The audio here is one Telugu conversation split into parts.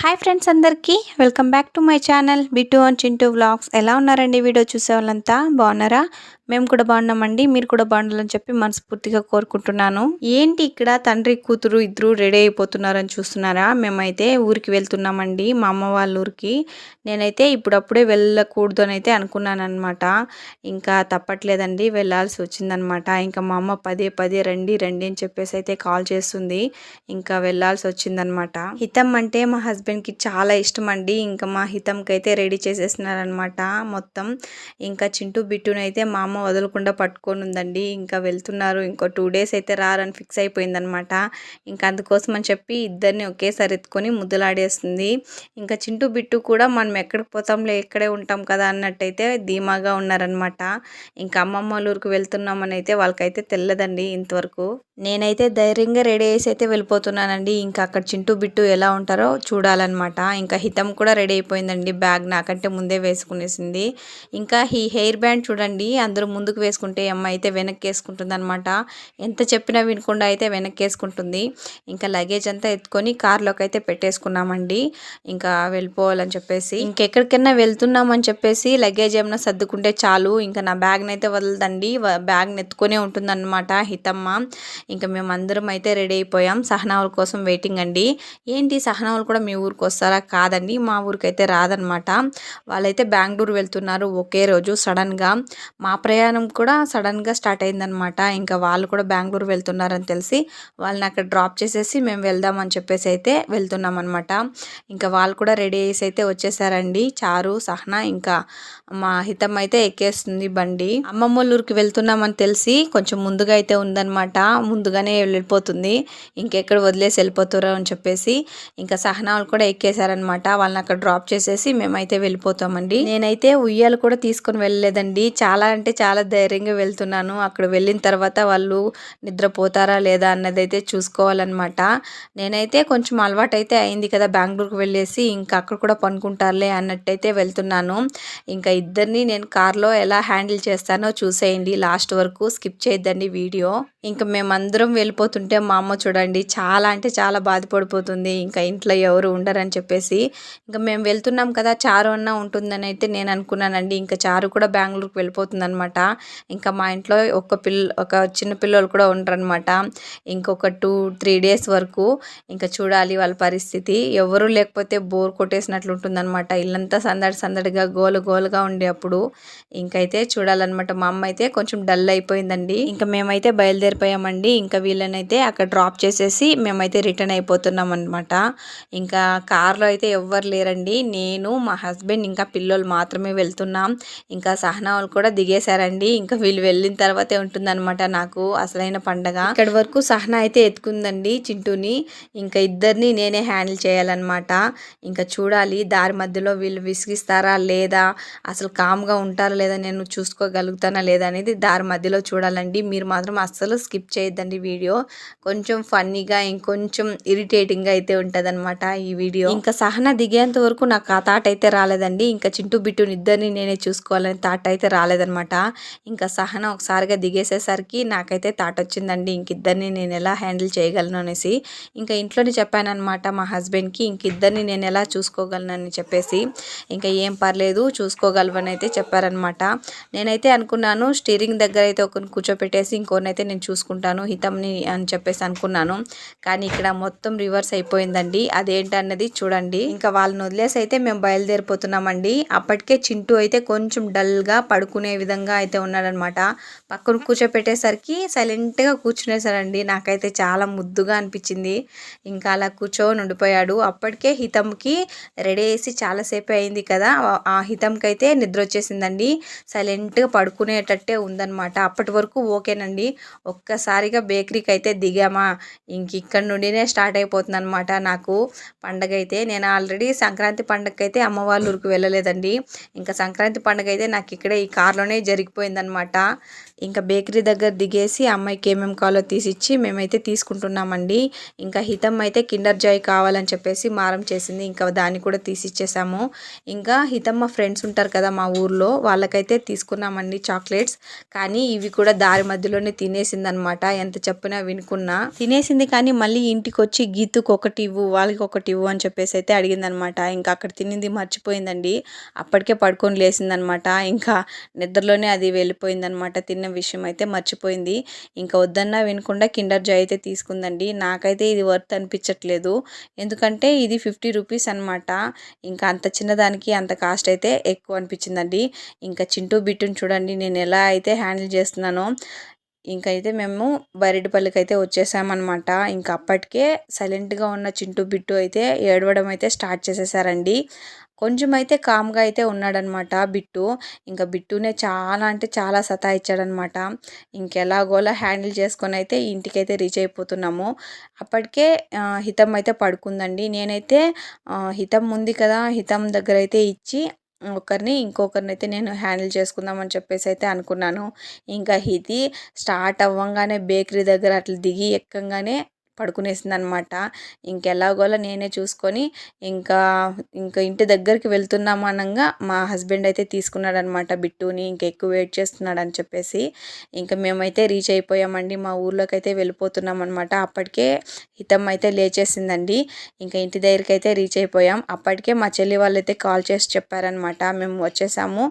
హాయ్ ఫ్రెండ్స్ అందరికీ. Welcome back to my channel Bitu and Chintu vlogs. ఎలా ఉన్నారండి వీడియో చూసే వాళ్ళంతా బాగున్నారా? మేము కూడా బాగున్నామండి. మీరు కూడా బాగుండాలని చెప్పి మనస్ఫూర్తిగా కోరుకుంటున్నాను. ఏంటి ఇక్కడ తండ్రి కూతురు ఇద్దరు రెడీ అయిపోతున్నారని చూస్తున్నారా? మేమైతే ఊరికి వెళ్తున్నామండి. మా అమ్మ వాళ్ళ ఊరికి. నేనైతే ఇప్పుడప్పుడే వెళ్ళకూడదు అని అయితే అనుకున్నాను అనమాట ఇంకా తప్పట్లేదండి. వెళ్ళాల్సి వచ్చిందనమాట ఇంకా మా అమ్మ పదే పదే రండి రండి అని చెప్పేసి అయితే కాల్ చేస్తుంది. ఇంకా వెళ్ళాల్సి వచ్చిందనమాట హితం అంటే మా హస్బెండ్కి చాలా ఇష్టం అండి ఇంకా మా హితంకైతే రెడీ చేసేసినారనమాట మొత్తం. ఇంకా చింటూ బిట్టునైతే మా అమ్మ వదలకుండా పట్టుకొని ఉందండి ఇంకా వెళ్తున్నారు. ఇంకో టూ డేస్ అయితే రారని ఫిక్స్ అయిపోయిందనమాట. ఇంకా అందుకోసం అని చెప్పి ఇద్దరిని ఒకేసారి ఎత్తుకొని ముద్దులాడేస్తుంది. ఇంకా చింటూ బిట్టు కూడా మనం ఎక్కడికి పోతాంలే ఇక్కడే ఉంటాం కదా అన్నట్టయితే ధీమాగా ఉన్నారనమాట. ఇంకా అమ్మమ్మ వాళ్ళ ఊరికి వెళ్తున్నామని అయితే వాళ్ళకైతే తెల్లదండి ఇంతవరకు. నేనైతే ధైర్యంగా రెడీ చేసి అయితే వెళ్ళిపోతున్నానండి. ఇంకా అక్కడ చింటూ బిట్టు ఎలా ఉంటారో చూడాలన్నమాట ఇంకా హితం కూడా రెడీ అయిపోయిందండి. బ్యాగ్ నాకంటే ముందే వేసుకునేసింది. ఇంకా ఈ హెయిర్ బ్యాండ్ చూడండి. అందరూ ముందుకు వేసుకుంటే అమ్మ అయితే వెనక్కి వేసుకుంటుంది అనమాట ఎంత చెప్పినా వినకుండా అయితే వెనక్కి వేసుకుంటుంది ఇంకా లగేజ్ అంతా ఎత్తుకొని కార్లోకి అయితే పెట్టేసుకున్నామండి. ఇంకా వెళ్ళిపోవాలని చెప్పేసి. ఇంకెక్కడికైనా వెళ్తున్నామని చెప్పేసి లగేజ్ ఏమైనా సర్దుకుంటే చాలు. ఇంకా నా బ్యాగ్ని అయితే వదలదండి. బ్యాగ్ని ఎత్తుకొనే ఉంటుందన్నమాట హితమ్మ. ఇంకా మేము అందరం అయితే రెడీ అయిపోయాం. సహనావుల కోసం వెయిటింగ్ అండి. ఏంటి సహనావులు కూడా మీ ఊరికి వస్తారా కాదండి మా ఊరికి అయితే రాదనమాట. వాళ్ళైతే బెంగళూరు వెళ్తున్నారు ఒకే రోజు సడన్గా. మా ప్రయాణం కూడా సడన్గా స్టార్ట్ అయిందనమాట. ఇంకా వాళ్ళు కూడా బెంగళూరు వెళ్తున్నారని తెలిసి వాళ్ళని అక్కడ డ్రాప్ చేసేసి మేము వెళ్దామని చెప్పేసి అయితే వెళ్తున్నాం అనమాట ఇంకా వాళ్ళు కూడా రెడీ చేసి అయితే వచ్చేసారండి. చారు సహనా ఇంకా మా హితం అయితే ఎక్కేస్తుంది బండి. అమ్మమ్మ ఊరికి వెళ్తున్నామని తెలిసి కొంచెం ముందుగా అయితే ఉందన్నమాట ముందుగానే వెళ్ళిపోతుంది. ఇంకెక్కడ వదిలేసి వెళ్ళిపోతారో అని చెప్పేసి. ఇంకా సహనా కూడా ఎక్కేశారనమాట వాళ్ళని అక్కడ డ్రాప్ చేసేసి మేమైతే వెళ్ళిపోతామండి. నేనైతే ఉయ్యాలు కూడా తీసుకొని వెళ్ళలేదండి. చాలా అంటే చాలా ధైర్యంగా వెళ్తున్నాను. అక్కడ వెళ్ళిన తర్వాత వాళ్ళు నిద్రపోతారా లేదా అన్నదైతే చూసుకోవాలన్నమాట. నేనైతే కొంచెం అలవాటు అయితే అయింది కదా బెంగళూరుకు వెళ్ళేసి. ఇంకా అక్కడ కూడా పనుకుంటారులే అన్నట్టయితే వెళ్తున్నాను. ఇంకా ఇద్దరిని నేను కార్లో ఎలా హ్యాండిల్ చేస్తానో చూసేయండి. లాస్ట్ వరకు స్కిప్ చేయొద్దండి వీడియో. ఇంకా మేమందరం వెళ్ళిపోతుంటే మా అమ్మ చూడండి చాలా అంటే చాలా బాధపడిపోతుంది. ఇంకా ఇంట్లో ఎవరు ఉండరని చెప్పేసి ఇంకా మేము వెళ్తున్నాం కదా చారు అన్న ఉంటుందని అయితే నేను అనుకున్నానండి. ఇంకా చారు కూడా బెంగళూరుకి వెళ్ళిపోతుంది అనమాట ఇంకా మా ఇంట్లో ఒక పిల్ల ఒక చిన్న పిల్లలు కూడా ఉండరనమాట ఇంకొక టూ త్రీ డేస్ వరకు ఇంకా చూడాలి వాళ్ళ పరిస్థితి. ఎవరు లేకపోతే బోర్ కొట్టేసినట్లు ఉంటుందన్నమాట. ఇల్లంతా సందడి సందడిగా గోలు గోలుగా ఉండే అప్పుడు ఇంకైతే చూడాలన్నమాట. మా అమ్మ అయితే కొంచెం డల్ అయిపోయిందండి. ఇంకా మేమైతే బయలుదేరి బయలుదేరిపోయామండి ఇంకా వీళ్ళనైతే అక్కడ డ్రాప్ చేసేసి మేమైతే రిటర్న్ అయిపోతున్నాం అనమాట ఇంకా కార్లో అయితే ఎవ్వరు లేరండి. నేను మా హస్బెండ్ ఇంకా పిల్లలు మాత్రమే వెళ్తున్నాం. ఇంకా సహనా వాళ్ళు కూడా దిగేశారండి. ఇంకా వీళ్ళు వెళ్ళిన తర్వాతే ఉంటుందన్నమాట నాకు అసలైన పండగ. ఇక్కడ వరకు సహనా అయితే ఎత్తుకుందండి చింటూని. ఇంకా ఇద్దరిని నేనే హ్యాండిల్ చేయాలన్నమాట. ఇంకా చూడాలి దారి మధ్యలో వీళ్ళు విసిగిస్తారా లేదా? అసలు కామ్గా ఉంటారా లేదా? నేను చూసుకోగలుగుతానా లేదా అనేది దారి మధ్యలో చూడాలండి. మీరు మాత్రం అస్సలు స్కిప్ చేయొద్దండి వీడియో. కొంచెం ఫన్నీగా ఇంకొంచెం ఇరిటేటింగ్గా అయితే ఉంటుందన్నమాట ఈ వీడియో. ఇంకా సహన దిగేంత వరకు నాకు ఆ థాట్ అయితే రాలేదండి. ఇంకా చింటూ బిట్టు ఇద్దరిని నేనే చూసుకోవాలని థాట్ అయితే రాలేదనమాట ఇంకా సహన ఒకసారిగా దిగేసేసరికి నాకైతే థాట్ వచ్చిందండి ఇంక ఇద్దరిని నేను ఎలా హ్యాండిల్ చేయగలను అనేసి. ఇంకా ఇంట్లోనే చెప్పానమాట మా హస్బెండ్కి ఇంక ఇద్దరిని నేను ఎలా చూసుకోగలను అని చెప్పేసి. ఇంకా ఏం పర్లేదు చూసుకోగలవని అయితే చెప్పారనమాట నేనైతే అనుకున్నాను స్టీరింగ్ దగ్గర అయితే ఒకరిని కూర్చోపెట్టేసి ఇంకోనైతే నేను చూసుకుంటాను హితంని అని చెప్పేసి అనుకున్నాను. కానీ ఇక్కడ మొత్తం రివర్స్ అయిపోయిందండి. అదేంటన్నది చూడండి. ఇంకా వాళ్ళని వదిలేసి అయితే మేము బయలుదేరిపోతున్నామండి. అప్పటికే చింటూ అయితే కొంచెం డల్గా పడుకునే విధంగా అయితే ఉన్నాడనమాట పక్కన కూర్చోపెట్టేసరికి సైలెంట్గా కూర్చునేసారండి నాకైతే చాలా ముద్దుగా అనిపించింది. ఇంకా అలా కూర్చొని ఉండిపోయాడు. అప్పటికే హితంకి రెడీ చేసి చాలాసేపు అయింది కదా. ఆ హితంకి అయితే నిద్ర వచ్చేసిందండి. సైలెంట్గా పడుకునేటట్టే ఉందన్నమాట. అప్పటి వరకు ఓకేనండి. ఒక్కసారిగా బేకరీకి అయితే దిగామా? ఇంక ఇక్కడ నుండినే స్టార్ట్ అయిపోతుంది అనమాట నాకు పండగ అయితే నేను ఆల్రెడీ సంక్రాంతి పండగకి అయితే అమ్మ వాళ్ళ ఊరికి వెళ్ళలేదండి. ఇంకా సంక్రాంతి పండగ అయితే నాకు ఇక్కడే ఈ కార్లోనే జరిగిపోయిందనమాట ఇంకా బేకరీ దగ్గర దిగేసి అమ్మాయికి ఏమేమి కావాలో తీసిచ్చి మేమైతే తీసుకుంటున్నామండి. ఇంకా హితం అయితే కిండర్ జాయ్ కావాలని చెప్పేసి మారం చేసింది. ఇంకా దాన్ని కూడా తీసిచ్చేసాము ఇంకా హితం మా ఫ్రెండ్స్ ఉంటారు కదా మా ఊర్లో వాళ్ళకైతే తీసుకున్నామండి చాక్లెట్స్. కానీ ఇవి కూడా దారి మధ్యలోనే తినేసింది అనమాట ఎంత చెప్పినా వినుకున్నా. తినేసింది కానీ మళ్ళీ ఇంటికి వచ్చి గీతుకు ఒకటి ఇవ్వు వాళ్ళకి ఒకటి ఇవ్వు అని చెప్పేసి అయితే అడిగిందనమాట. ఇంకా అక్కడ తినింది మర్చిపోయిందండి. అప్పటికే పడుకొని లేసిందనమాట. ఇంకా నిద్రలోనే అది వెళ్ళిపోయిందనమాట. తిని విన్న విషయం అయితే మర్చిపోయింది. ఇంకా వద్దన్నా వినకుండా కిండర్ జాయ్ అయితే తీసుకుందండి. నాకైతే ఇది వర్త్ అనిపించట్లేదు. ఎందుకంటే ఇది ఫిఫ్టీ రూపీస్ అనమాట ఇంకా అంత చిన్నదానికి అంత కాస్ట్ అయితే ఎక్కువ అనిపించిందండి. ఇంకా చింటూ బిట్టుని చూడండి నేను ఎలా అయితే హ్యాండిల్ చేస్తున్నానో. ఇంకైతే మేము బరిడిపల్లికి అయితే వచ్చేసామన్నమాట. ఇంకా అప్పటికే సైలెంట్గా ఉన్న చింటూ బిట్టు అయితే ఏడవడం అయితే స్టార్ట్ చేసేసారండి. కొంచెం అయితే కామ్గా అయితే ఉన్నాడనమాట బిట్టు. ఇంకా బిట్టునే చాలా అంటే చాలా సతాయిచ్చాడనమాట. ఇంకెలాగోలా హ్యాండిల్ చేసుకొని అయితే ఇంటికైతే రీచ్ అయిపోతున్నాము. అప్పటికే హితం అయితే పడుకుందండి. నేనైతే హితం ఉంది కదా హితం దగ్గర అయితే ఇచ్చి ఒకరిని ఇంకొకరిని అయితే నేను హ్యాండిల్ చేసుకుందామని చెప్పేసి అయితే అనుకున్నాను. ఇంకా ఇది స్టార్ట్ అవ్వంగానే బేకరీ దగ్గర అట్లా దిగి ఎక్కంగానే పడుకునేసింది అనమాట ఇంకెలాగోలా నేనే చూసుకొని ఇంకా ఇంకా ఇంటి దగ్గరికి వెళ్తున్నాము అనగా మా హస్బెండ్ అయితే తీసుకున్నాడు అనమాట బిట్టుని ఇంకా ఎక్కువ వెయిట్ చేస్తున్నాడు అని చెప్పేసి. ఇంకా మేమైతే రీచ్ అయిపోయామండి. మా ఊర్లోకి అయితే వెళ్ళిపోతున్నాం అనమాట అప్పటికే హితం అయితే లేచేసిందండి. ఇంకా ఇంటి దగ్గరికి అయితే రీచ్ అయిపోయాం. అప్పటికే మా చెల్లి వాళ్ళు అయితే కాల్ చేసి చెప్పారనమాట. మేము వచ్చేసాము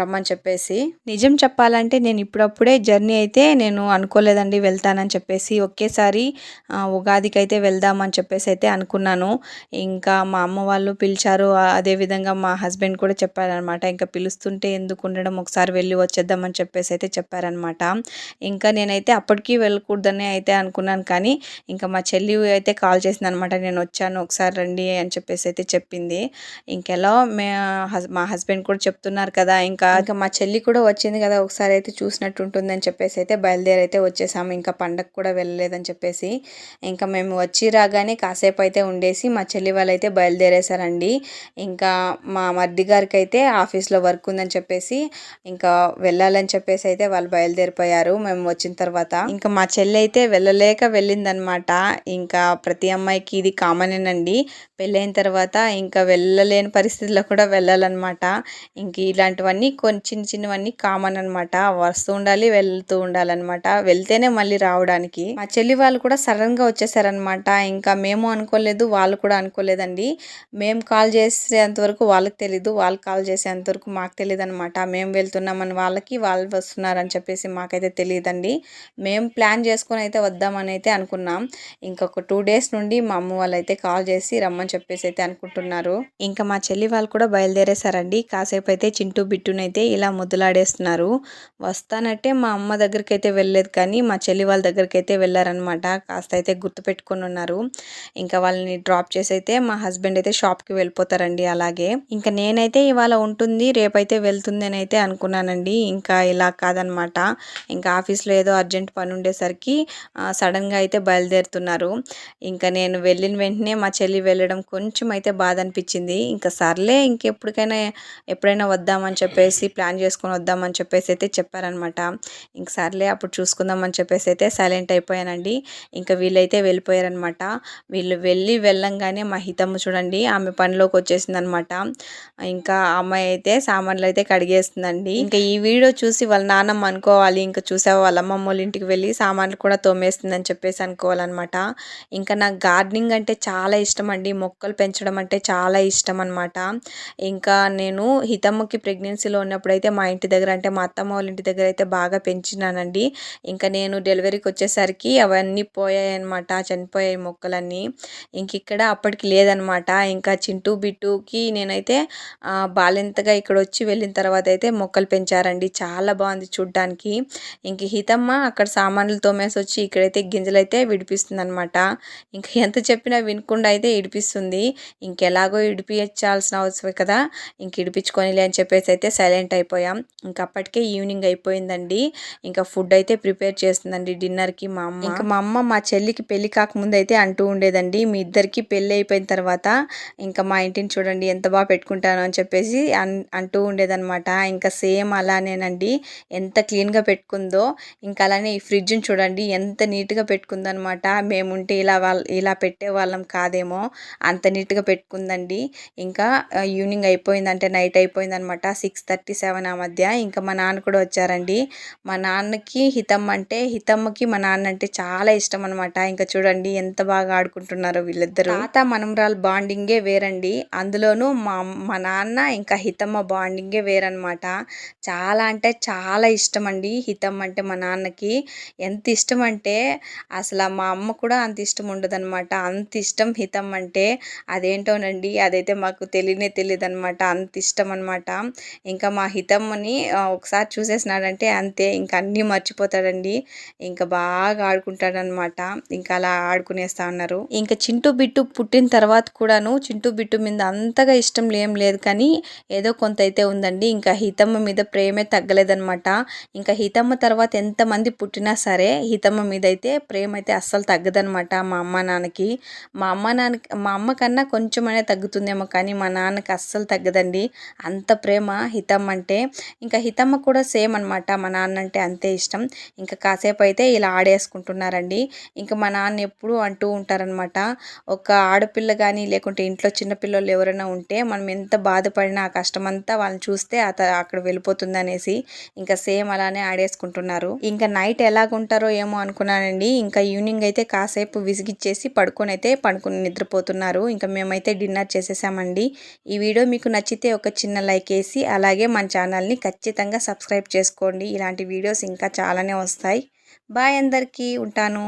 రమ్మని చెప్పేసి. నిజం చెప్పాలంటే నేను ఇప్పుడప్పుడే జర్నీ అయితే నేను అనుకోలేదండి వెళ్తానని చెప్పేసి. ఒకేసారి ఉగాదికి అయితే వెళ్దామని చెప్పేసి అయితే అనుకున్నాను. ఇంకా మా అమ్మ వాళ్ళు పిలిచారు. అదేవిధంగా మా హస్బెండ్ కూడా చెప్పారనమాట ఇంకా పిలుస్తుంటే ఎందుకు ఉండడం? ఒకసారి వెళ్ళి వచ్చేద్దామని చెప్పేసి అయితే చెప్పారనమాట ఇంకా నేనైతే అప్పటికీ వెళ్ళకూడదని అయితే అనుకున్నాను. కానీ ఇంకా మా చెల్లి అయితే కాల్ చేసింది అనమాట నేను వచ్చాను ఒకసారి రండి అని చెప్పేసి అయితే చెప్పింది. ఇంకెలా మే మా హస్బెండ్ కూడా చెప్తున్నారు కదా. ఇంకా ఇంకా మా చెల్లి కూడా వచ్చింది కదా ఒకసారి అయితే చూసినట్టు ఉంటుందని చెప్పేసి అయితే బయలుదేరి అయితే వచ్చేసాము. ఇంకా పండగ కూడా వెళ్ళలేదని చెప్పేసి ఇంకా మేము వచ్చి రాగానే కాసేపు అయితే ఉండేసి మా చెల్లి వాళ్ళు అయితే బయలుదేరేశారండి. ఇంకా మా మర్ది గారికి అయితే ఆఫీస్లో వర్క్ ఉందని చెప్పేసి ఇంకా వెళ్ళాలని చెప్పేసి అయితే వాళ్ళు బయలుదేరిపోయారు మేము వచ్చిన తర్వాత. ఇంకా మా చెల్లి అయితే వెళ్ళలేక వెళ్ళిందనమాట. ఇంకా ప్రతి అమ్మాయికి ఇది కామనేనండి పెళ్ళైన తర్వాత ఇంకా వెళ్ళలేని పరిస్థితుల్లో కూడా వెళ్ళాలన్నమాట ఇంక ఇలాంటివన్నీ కొన్ని చిన్న చిన్నవన్నీ కామన్ అనమాట. వస్తూ ఉండాలి వెళ్తూ ఉండాలన్నమాట వెళ్తేనే మళ్ళీ రావడానికి. మా చెల్లి వాళ్ళు కూడా సడన్గా వచ్చేసారనమాట ఇంకా మేము అనుకోలేదు వాళ్ళు కూడా అనుకోలేదండి. మేము కాల్ చేసేంతవరకు వాళ్ళకి తెలీదు వాళ్ళు కాల్ చేసేంతవరకు మాకు తెలియదు అనమాట మేము వెళ్తున్నామని వాళ్ళకి వాళ్ళు వస్తున్నారని చెప్పేసి మాకైతే తెలియదండి. మేము ప్లాన్ చేసుకొని అయితే వద్దామని అయితే అనుకున్నాం. ఇంకొక టూ డేస్ నుండి మా అమ్మ వాళ్ళు అయితే కాల్ చేసి రమ్మని చెప్పేసి అయితే అనుకుంటున్నారు. ఇంకా మా చెల్లి వాళ్ళు కూడా బయలుదేరేశారండి. కాసేపు అయితే చింటూ బిట్టునైతే ఇలా ముద్దులాడేస్తున్నారు. వస్తానంటే మా అమ్మ దగ్గరికి అయితే వెళ్ళలేదు కానీ మా చెల్లి వాళ్ళ దగ్గరికి అయితే వెళ్ళారనమాట కాస్త అయితే గుర్తుపెట్టుకొని ఉన్నారు ఇంకా వాళ్ళని డ్రాప్ చేసి అయితే మా హస్బెండ్ అయితే షాప్కి వెళ్ళిపోతారండి అలాగే. ఇంకా నేనైతే ఇవాళ ఉంటుంది రేపైతే వెళ్తుంది అని అయితే అనుకున్నానండి. ఇంకా ఇలా కాదనమాట. ఇంకా ఆఫీస్లో ఏదో అర్జెంట్ పని ఉండేసరికి సడన్గా అయితే బయలుదేరుతున్నారు. ఇంకా నేను వెళ్ళిన వెంటనే మా చెల్లి వెళ్ళడం కొంచెం అయితే బాధ అనిపించింది ఇంకా సర్లే ఇంకెప్పటికైనా ఎప్పుడైనా వద్దామని చెప్పేసి ప్లాన్ చేసుకొని వద్దామని చెప్పేసి అయితే చెప్పారనమాట. ఇంక సర్లే అప్పుడు చూసుకుందామని చెప్పేసి అయితే సైలెంట్ అయిపోయానండి. ఇంకా వీళ్ళైతే వెళ్ళిపోయారనమాట. వీళ్ళు వెళ్ళి వెళ్ళంగానే మా హితమ్మ చూడండి ఆమె పనిలోకి వచ్చేసింది అనమాట ఇంకా అమ్మాయి అయితే సామాన్లు అయితే కడిగేస్తుందండి. ఇంకా ఈ వీడియో చూసి వాళ్ళ నాన్నమ్మ అనుకోవాలి ఇంకా చూసావా వాళ్ళ అమ్మమ్మ వాళ్ళ ఇంటికి వెళ్ళి సామాన్లు కూడా తోమేస్తుందని చెప్పేసి అనుకోవాలన్నమాట ఇంకా నాకు గార్డెనింగ్ అంటే చాలా ఇష్టం అండి మొక్కలు పెంచడం అంటే చాలా ఇష్టం అనమాట. ఇంకా నేను హితమ్మకి ప్రెగ్నెన్సీలో ఉన్నప్పుడు అయితే మా ఇంటి దగ్గర అంటే మా అత్తమ్మ వాళ్ళ ఇంటి దగ్గర అయితే బాగా పెంచినానండి. ఇంకా నేను డెలివరీకి వచ్చేసరికి అవన్నీ పోయాయి అనమాట చనిపోయాయి మొక్కలన్నీ. ఇంక ఇక్కడ అప్పటికి లేదనమాట ఇంకా చింటూ బిట్టుకి నేనైతే బాలింతగా ఇక్కడ వచ్చి వెళ్ళిన తర్వాత అయితే మొక్కలు పెంచారండి. చాలా బాగుంది చూడ్డానికి. ఇంక హితమ్మ అక్కడ సామాన్లు తోమేసి వచ్చి ఇక్కడైతే గింజలైతే విడిపిస్తుంది అనమాట ఇంకా ఎంత చెప్పినా వినకుండా అయితే ఇడిపిస్తుంది. ఇంకెలాగో ఇడిపించాల్సిన అవసరం కదా. ఇంక ఇడిపించుకొని అని చెప్పేసి అయితే సైలెంట్ అయిపోయాం. ఇంకా అప్పటికే ఈవినింగ్ అయిపోయిందండి. ఇంకా ఫుడ్ అయితే ప్రిపేర్ చేస్తుందండి డిన్నర్కి మా అమ్మ. ఇంకా మా అమ్మ మా చెల్లికి పెళ్ళి కాకముందు అయితే అంటూ ఉండేదండి మీ ఇద్దరికి పెళ్ళి అయిపోయిన తర్వాత ఇంకా మా ఇంటిని చూడండి ఎంత బాగా పెట్టుకుంటాను అని చెప్పేసి అన్ అంటూ ఉండేదనమాట ఇంకా సేమ్ అలానేనండి. ఎంత క్లీన్గా పెట్టుకుందో ఇంకా అలానే ఈ ఫ్రిడ్జ్ని చూడండి ఎంత నీట్గా పెట్టుకుందనమాట మేముంటే ఇలా వాళ్ళ ఇలా పెట్టే వాళ్ళం కాదేమో అంత నీట్గా పెట్టుకుందండి. ఇంకా ఈవినింగ్ అయిపోయిందంటే నైట్ అయిపోయిందనమాట సిక్స్ థర్టీ సెవెన్ ఆ మధ్య. ఇంకా మా నాన్న కూడా వచ్చారండి. మా నాన్నకి హితమ్మ అంటే హితమ్మకి మా నాన్న అంటే చాలా ఇష్టం. ఇష్టం అనమాట ఇంకా చూడండి ఎంత బాగా ఆడుకుంటున్నారో వీళ్ళిద్దరు. తాత మనమరాలు బాండింగే వేరండి. అందులోనూ మా మా నాన్న ఇంకా హితమ్మ బాండింగే వేరనమాట చాలా అంటే చాలా ఇష్టం అండి హితమ్మ అంటే మా నాన్నకి. ఎంత ఇష్టం అంటే అసలు మా అమ్మ కూడా అంత ఇష్టం ఉండదన్నమాట. అంత ఇష్టం హితం అంటే. అదేంటోనండి అదైతే మాకు తెలియనే తెలియదు అనమాట అంత ఇష్టం అనమాట ఇంకా మా హితమ్మని ఒకసారి చూసేసినాడంటే అంతే. ఇంకా అన్నీ మర్చిపోతాడండి. ఇంకా బాగా ఆడుకుంటాడనమాట ఇంకా అలా ఆడుకునేస్తా ఉన్నారు ఇంకా చింటూ బిట్టు పుట్టిన తర్వాత కూడాను చింటూ బిట్టు మీద అంతగా ఇష్టం ఏం లేదు కానీ ఏదో కొంత అయితే ఉందండి. ఇంకా హితమ్మ మీద ప్రేమే తగ్గలేదనమాట ఇంకా హితమ్మ తర్వాత ఎంతమంది పుట్టినా సరే హితమ్మ మీద అయితే ప్రేమ అయితే అస్సలు తగ్గదనమాట మా అమ్మ నాన్నకి. మా అమ్మ నాన్నకి మా అమ్మ కన్నా కొంచెమైనా తగ్గుతుందేమో కానీ మా నాన్నకి అస్సలు తగ్గదండి. అంత ప్రేమ హితమ్మ అంటే. ఇంకా హితమ్మ కూడా సేమ్ అనమాట మా నాన్న అంటే అంతే ఇష్టం. ఇంకా కాసేపు అయితే ఇలా ఆడేసుకుంటున్నారండి. ఇంకా మా నాన్న ఎప్పుడూ అంటూ ఉంటారనమాట ఒక ఆడపిల్ల కానీ లేకుంటే ఇంట్లో చిన్నపిల్లలు ఎవరైనా ఉంటే మనం ఎంత బాధపడినా ఆ కష్టమంతా వాళ్ళని చూస్తే అత అక్కడ వెళ్ళిపోతుంది అనేసి ఇంకా సేమ్ అలానే ఆడేసుకుంటున్నారు. ఇంకా నైట్ ఎలాగుంటారో ఏమో అనుకున్నానండి. ఇంకా ఈవినింగ్ అయితే కాసేపు విసిగిచ్చేసి పడుకొని అయితే పడుకుని నిద్రపోతున్నారు. ఇంకా మేమైతే డిన్నర్ చేసేసామండి. ఈ వీడియో మీకు నచ్చితే ఒక చిన్న లైక్ వేసి అలాగే మన ఛానల్ని ఖచ్చితంగా సబ్స్క్రైబ్ చేసుకోండి. ఇలాంటి వీడియోస్ ఇంకా చాలానే వస్తాయి. బాయ్ అందరికీ ఉంటాను.